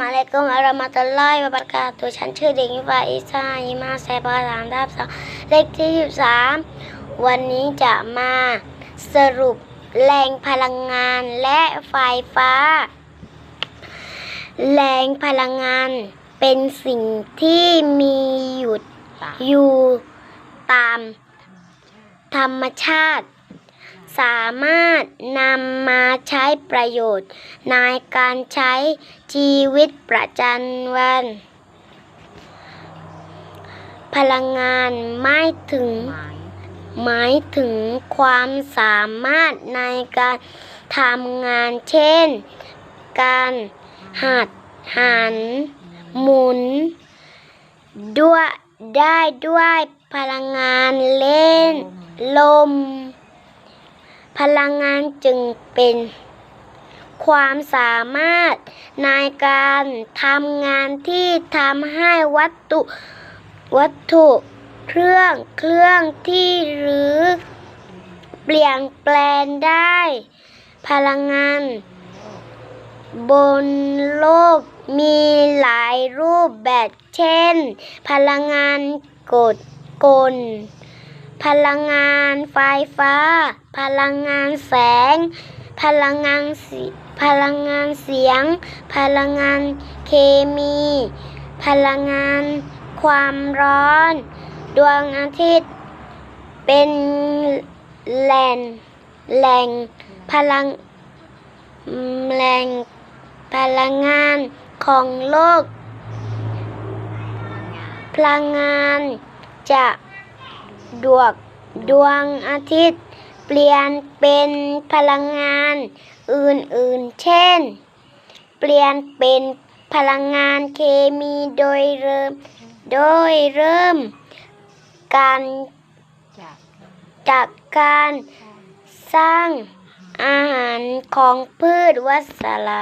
มาเลกุมอารามะตุลลอฮิวะบะเราะกาตุฮ์ฉันชื่อเด็กหญิงฟาอิซาอิมาแซบาสามทับสองเลขที่สิบสามวันนี้จะมาสรุปแรงพลังงานและไฟฟ้า แรงพลังงานเป็นสิ่งที่มีอยู่อยู่ตามธรรมชาติ สามารถนำมาใช้ประโยชน์ ในการใช้ชีวิตประจำวัน พลังงานไม่ถึงหมายหมายถึงความสามารถในการทำงานเช่น การหัดหัน หมุน ด้วยได้ด้วยพลังงานเล่น ลม พลังงานจึงเป็นความสามารถในการทำงานที่ทำให้วัตถุวัตถุเครื่องเครื่องที่หรือเปลี่ยนแปลงได้ พลังงาน บนโลกมีหลายรูปแบบเช่น พลังงานกดกล พลังงานไฟฟ้า พลังงานแสง พลังงานสีพลังงานเสียง พลังงานเคมี พลังงานความร้อน ดวงอาทิตย์ เป็นแหล่งแหล่งพลังแหล่งพลังงานของโลก พลังงานจะ ดวงดวงอาทิตย์ เปลี่ยนเป็นพลังงานอื่นๆ เช่น เปลี่ยนเป็นพลังงานเคมีโดยเริ่ม โดยเริ่ม การจากกการสร้างอาหารของพืชวัสลา